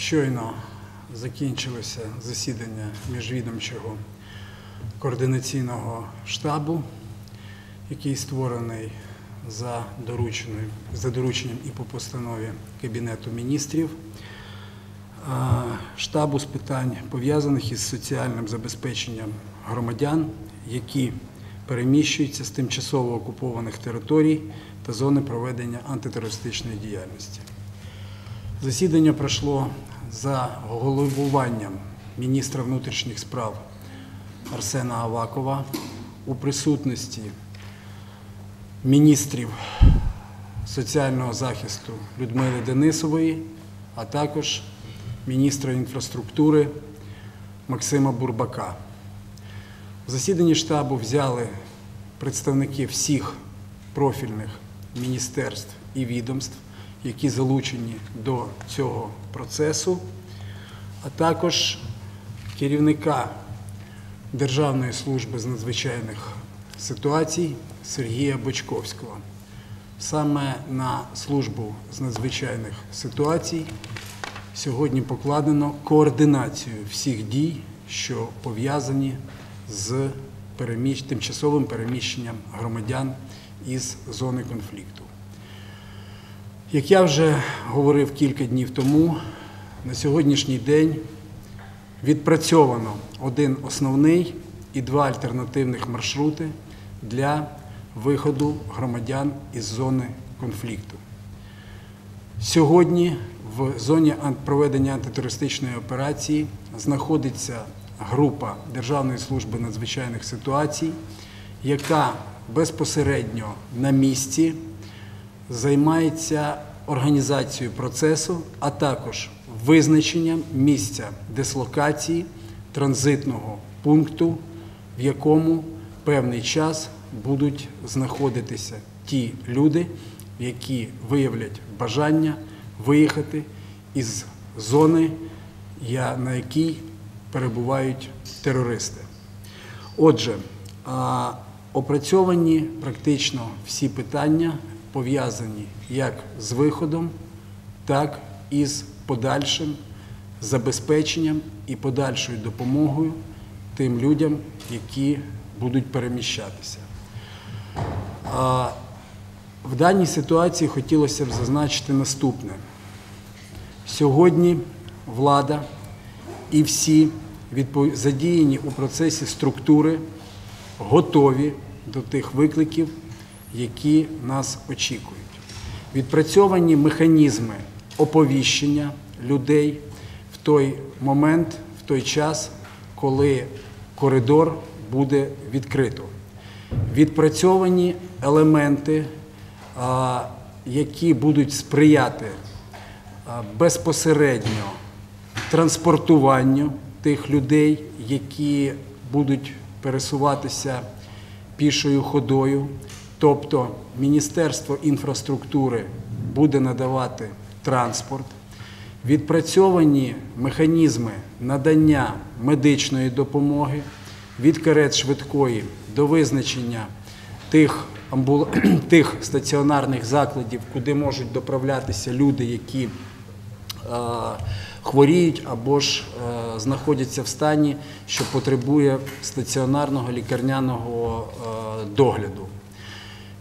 Щойно закінчилося засідання міжвідомчого координаційного штабу, який створений за, дорученою- за дорученням і по постанові Кабінету міністрів. Штабу з питань пов'язаних із соціальним забезпеченням громадян, які переміщуються з тимчасово окупованих територій та зони проведення антитерористичної діяльності. Засідання пройшло за головуванням міністра внутрішніх справ Арсена Авакова у присутності міністрів соціального захисту Людмили Денисової, а також міністра інфраструктури Максима Бурбака. В засіданні штабу взяли представники всіх профільних міністерств і відомств, які залучені до цього процесу, а також керівника Державної служби з надзвичайних ситуацій Сергія Бочковського. Саме на службу з надзвичайних ситуацій сьогодні покладено координацію всіх дій, що пов'язані з тимчасовим переміщенням громадян із зони конфлікту. Як я вже говорив кілька днів тому, на сьогоднішній день відпрацьовано один основний і два альтернативних маршрути для виходу громадян із зони конфлікту. Сьогодні в зоні проведення антитерористичної операції знаходиться група Державної служби надзвичайних ситуацій, яка безпосередньо на місці займається організацією процесу, а також визначенням місця дислокації транзитного пункту, в якому певний час будуть знаходитися ті люди, які виявлять бажання виїхати із зони, на якій перебувають терористи. Отже, опрацьовані практично всі питання, пов'язані як з виходом, так і з подальшим забезпеченням і подальшою допомогою тим людям, які будуть переміщатися. В даній ситуації хотілося б зазначити наступне. Сьогодні влада і всі задіяні у процесі структури готові до тих викликів, які нас очікують. Відпрацьовані механізми оповіщення людей в той момент, в той час, коли коридор буде відкрито. Відпрацьовані елементи, які будуть сприяти безпосередньо транспортуванню тих людей, які будуть пересуватися пішою ходою. Тобто Міністерство інфраструктури буде надавати транспорт, відпрацьовані механізми надання медичної допомоги від карет швидкої до визначення тих, амбул... тих стаціонарних закладів, куди можуть доправлятися люди, які е, хворіють або ж е, знаходяться в стані, що потребує стаціонарного лікарняного е, догляду.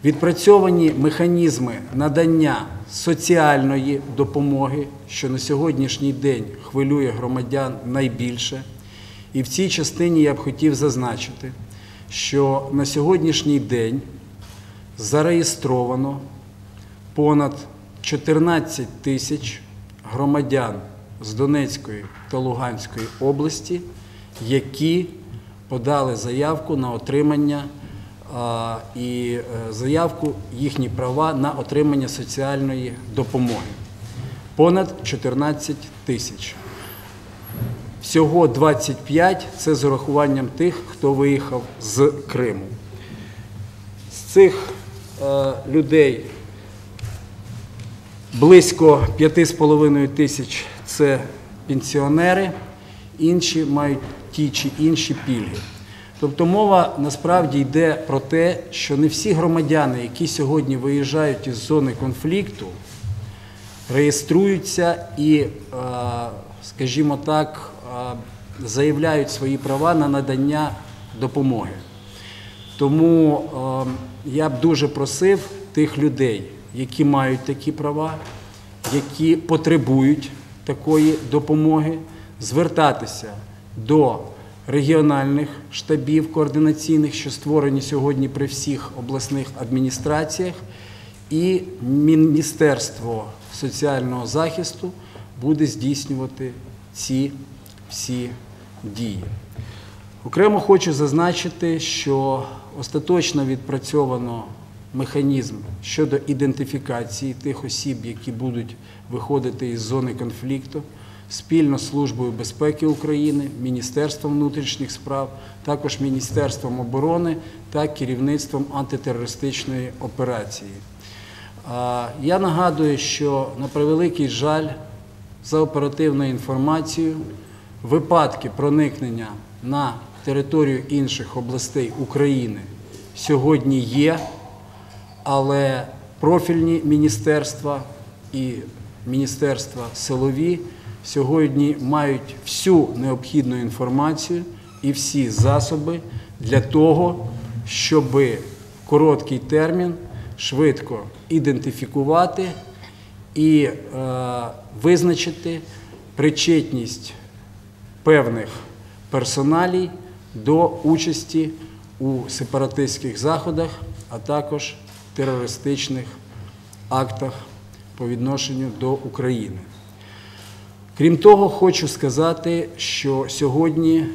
Відпрацьовані механізми надання соціальної допомоги, що на сьогоднішній день хвилює громадян найбільше. І в цій частині я б хотів зазначити, що на сьогоднішній день зареєстровано понад 14 тисяч громадян з Донецької та Луганської області, які подали заявку на отримання і е, заявку їхні права на отримання соціальної допомоги. Понад 14 тисяч. Всього 25 це з урахуванням тих, хто виїхав з Криму. З цих е, людей близько 5,5 тисяч це пенсіонери, інші мають ті чи інші пільги. Тобто мова насправді йде про те, що не всі громадяни, які сьогодні виїжджають із зони конфлікту, реєструються і е, скажімо так, е, заявляють свої права на надання допомоги. Тому е, я б дуже просив тих людей, які мають такі права, які потребують такої допомоги, звертатися до регіональних штабів координаційних, що створені сьогодні при всіх обласних адміністраціях, і Міністерство соціального захисту буде здійснювати ці всі дії. Окремо хочу зазначити, що остаточно відпрацьовано механізм щодо ідентифікації тих осіб, які будуть виходити із зони конфлікту, спільно з Службою безпеки України, Міністерством внутрішніх справ, також Міністерством оборони та керівництвом антитерористичної операції. Я нагадую, що на превеликий жаль, за оперативною інформацією, випадки проникнення на територію інших областей України сьогодні є, але профільні міністерства і міністерства силові сьогодні мають всю необхідну інформацію і всі засоби для того, щоб в короткий термін швидко ідентифікувати і е, визначити причетність певних персоналій до участі у сепаратистських заходах, а також терористичних актах по відношенню до України. Крім того, хочу сказати, що сьогодні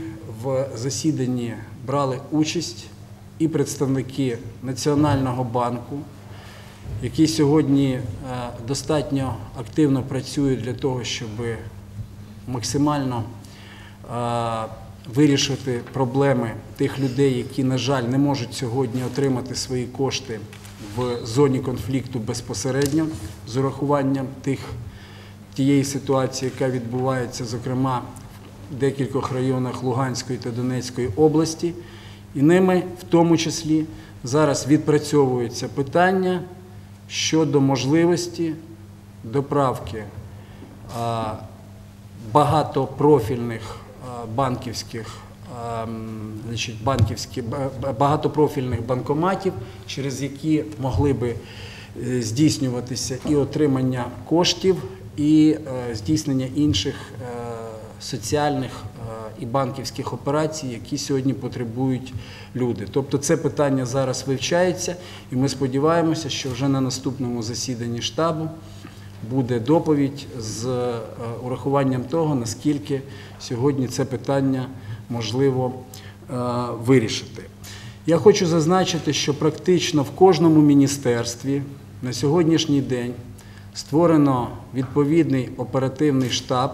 в засіданні брали участь і представники Національного банку, які сьогодні е, достатньо активно працюють для того, щоб максимально е, вирішити проблеми тих людей, які, на жаль, не можуть сьогодні отримати свої кошти в зоні конфлікту безпосередньо з урахуванням тих тієї ситуації, яка відбувається, зокрема в декількох районах Луганської та Донецької області, і ними в тому числі зараз відпрацьовується питання щодо можливості доправки багатопрофільних банківських. Значить, банківські ба- ба- багатопрофільних банкоматів, через які могли би е, здійснюватися і отримання коштів, і е, здійснення інших е, соціальних е, і банківських операцій, які сьогодні потребують люди. Тобто це питання зараз вивчається, і ми сподіваємося, що вже на наступному засіданні штабу буде доповідь з урахуванням того, наскільки сьогодні це питання можливо вирішити. Я хочу зазначити, що практично в кожному міністерстві на сьогоднішній день створено відповідний оперативний штаб.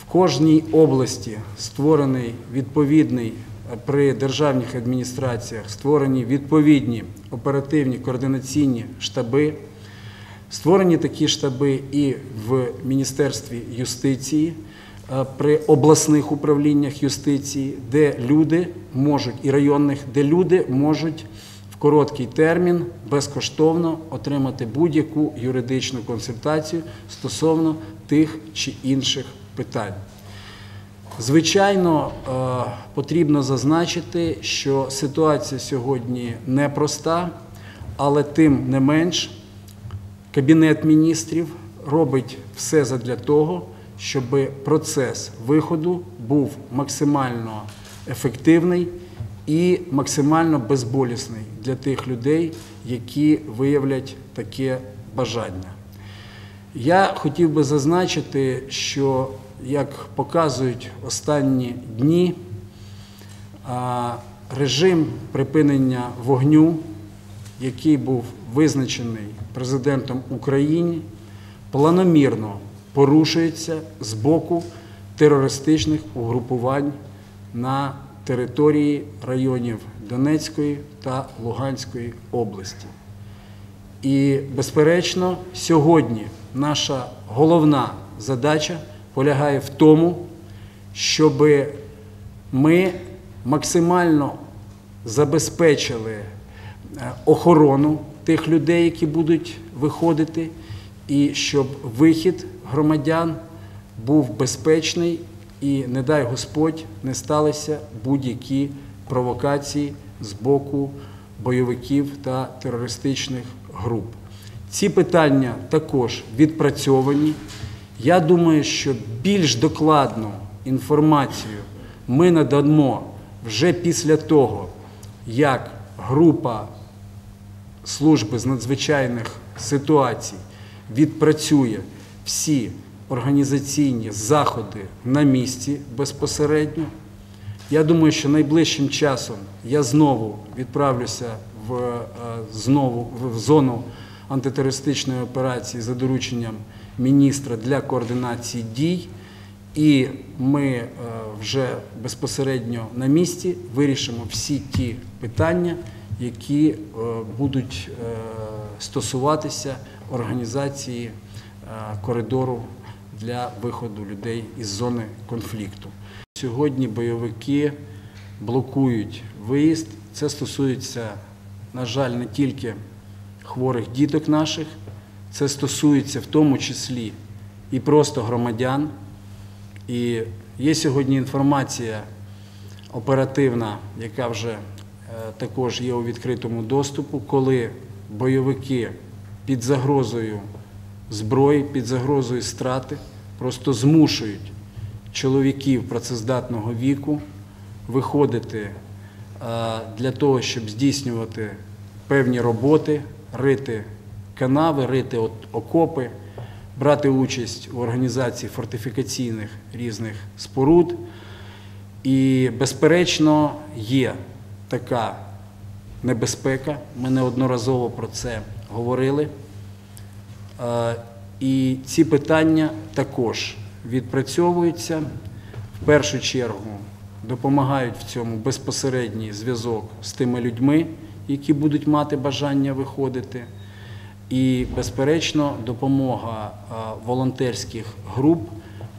В кожній області створений відповідний е, при державних адміністраціях створені відповідні оперативні координаційні штаби. Створені такі штаби і в Міністерстві юстиції, е, при обласних управліннях юстиції, де люди можуть і районних, де люди можуть короткий термін безкоштовно отримати будь-яку юридичну консультацію стосовно тих чи інших питань. Звичайно, е, потрібно зазначити, що ситуація сьогодні непроста, але тим не менш Кабінет міністрів робить все задля того, щоб процес виходу був максимально ефективний і максимально безболісний для тих людей, які виявлять таке бажання. Я хотів би зазначити, що як показують останні дні, режим припинення вогню, який був визначений президентом України, планомірно порушується з боку терористичних угрупувань на території районів Донецької та Луганської області. І, безперечно, сьогодні наша головна задача полягає в тому, щоб ми максимально забезпечили е, охорону тих людей, які будуть виходити, і щоб вихід громадян був безпечний і, не дай Господь, не сталися будь-які провокації з боку бойовиків та терористичних груп. Ці питання також відпрацьовані. Я думаю, що більш докладну інформацію ми надамо вже після того, як група служби з надзвичайних ситуацій відпрацює всі організаційні заходи на місці безпосередньо. Я думаю, що найближчим часом я знову відправлюся в, е, знову в- зону антитерористичної операції за дорученням міністра для координації дій. І ми е, вже безпосередньо на місці вирішимо всі ті питання, які е, будуть стосуватися організації коридору для виходу людей із зони конфлікту. Сьогодні бойовики блокують виїзд. Це стосується, на жаль, не тільки хворих діток наших, це стосується в тому числі і просто громадян. І є сьогодні інформація оперативна, яка вже е, також є у відкритому доступу, коли бойовики під загрозою зброї, під загрозою страти просто змушують чоловіків працездатного віку виходити е, для того, щоб здійснювати певні роботи, рити канави, рити окопи, брати участь у організації фортифікаційних різних споруд. І, безперечно, є така небезпека. Ми неодноразово про це говорили. І ці питання також відпрацьовуються. В першу чергу допомагають в цьому безпосередній зв'язок з тими людьми, які будуть мати бажання виходити. І, безперечно, допомога волонтерських груп,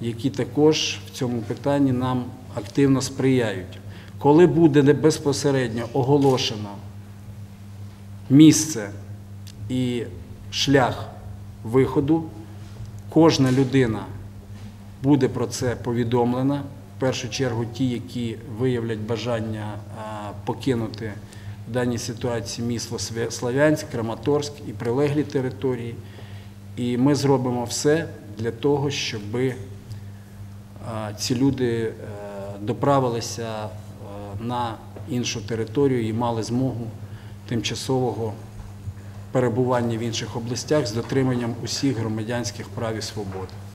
які також в цьому питанні нам активно сприяють. Коли буде безпосередньо оголошено місце і шлях виходу, кожна людина буде про це повідомлена. В першу чергу ті, які виявлять бажання покинути в даній ситуації місто Славянськ, Краматорськ і прилеглі території. І ми зробимо все для того, щоб ці люди е, доправилися е, на іншу територію і мали змогу тимчасового перебування в інших областях з дотриманням усіх громадянських прав і свобод.